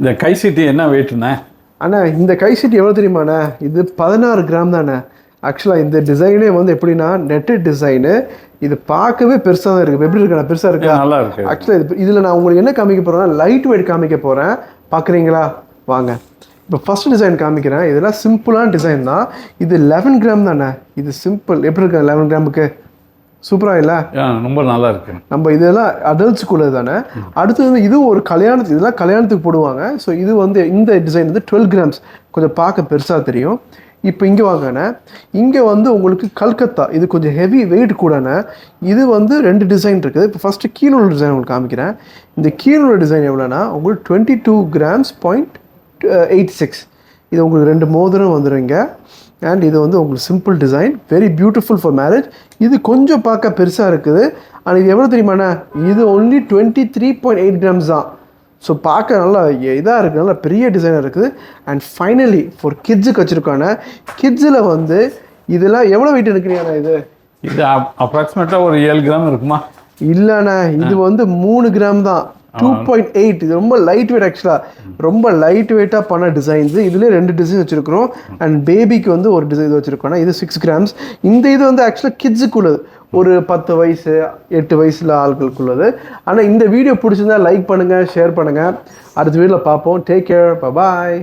இந்த கை சீட்டு என்ன வெயிட்டுண்ணே அண்ணா இந்த கை சீட் எவ்வளோ தெரியுமாண்ணா? இது பதினாறு கிராம் தானே ஆக்சுவலாக இந்த டிசைனே வந்து எப்படின்னா நெட்டட் டிசைனு இது பார்க்கவே பெருசாக தான் இருக்குது எப்படி இருக்கா பெருசாக இருக்கா? நல்லா இருக்கு. ஆக்சுவலாக இது இதில் நான் உங்களுக்கு என்ன காமிக்க போகிறேன்னா லைட் வெயிட் காமிக்க போகிறேன் பார்க்குறீங்களா? வாங்க. இப்போ ஃபர்ஸ்ட் டிசைன் காமிக்கிறேன். இதெல்லாம் சிம்பிளான டிசைன் தான். இது லெவன் கிராம் தானே இது சிம்பிள் எப்படி இருக்கு லெவன் கிராமுக்கு சூப்பராக இல்லை? ரொம்ப நல்லா இருக்கு. நம்ம இதெல்லாம் அடல்ட்ஸுக்குள்ளது தானே? அடுத்து வந்து இது ஒரு கல்யாணத்துக்கு இதெல்லாம் கல்யாணத்துக்கு போடுவாங்க. ஸோ இது வந்து இந்த டிசைன் வந்து டுவெல் கிராம்ஸ் கொஞ்சம் பார்க்க பெருசாக தெரியும். இப்போ இங்கே வாங்கண்ணே. இங்கே வந்து உங்களுக்கு கல்கத்தா இது கொஞ்சம் ஹெவி வெயிட் கூடண்ணே. இது வந்து ரெண்டு டிசைன் இருக்குது. இப்போ ஃபஸ்ட்டு கீழே உள்ள டிசைன் உங்களுக்கு காமிக்கிறேன். இந்த கீழே உள்ள டிசைன் எவ்வளோனா உங்களுக்கு twenty two grams point eight six இது உங்களுக்கு ரெண்டு மோதிரம் வந்துடுங்க அண்ட் இது வந்து உங்களுக்கு simple design very beautiful for marriage இது கொஞ்சம் பார்க்க பெருசாக இருக்குது. ஆனால் இது எவ்வளோ தெரியுமாண்ணா? இது only twenty three point eight grams தான். ஸோ பார்க்க நல்லா இதாக இருக்குது நல்லா பெரிய டிசைனாக இருக்குது. அண்ட் ஃபைனலி ஃபார் கிட்ஸுக்கு வச்சுருக்கான கிட்ஸில் வந்து இதெல்லாம் எவ்வளோ வெயிட் எடுக்கிறீங்கண்ணா இது? இது அப்ராக்சிமேட்டாக ஒரு ஏழு கிராம் இருக்குமா? இல்லைண்ணா இது வந்து மூணு கிராம் தான். டூ பாயிண்ட் எயிட் இது ரொம்ப லைட் வெயிட் ஆக்சுவலாக ரொம்ப லைட் வெயிட்டாக பண்ண டிசைன்ஸ் இதுலேயே ரெண்டு டிசைன் வச்சுருக்கிறோம். அண்ட் பேபிக்கு வந்து ஒரு டிசைன் வச்சுருக்கோம். இது சிக்ஸ் கிராம்ஸ் இந்த இது வந்து ஆக்சுவலாக கிட்ஸுக்குள்ளது ஒரு பத்து வயசு எட்டு வயசில் ஆள்களுக்குள்ளது. ஆனால் இந்த வீடியோ பிடிச்சிருந்தா லைக் பண்ணுங்கள் ஷேர் பண்ணுங்கள் அடுத்த வீடியோவில் பார்ப்போம். Take care bye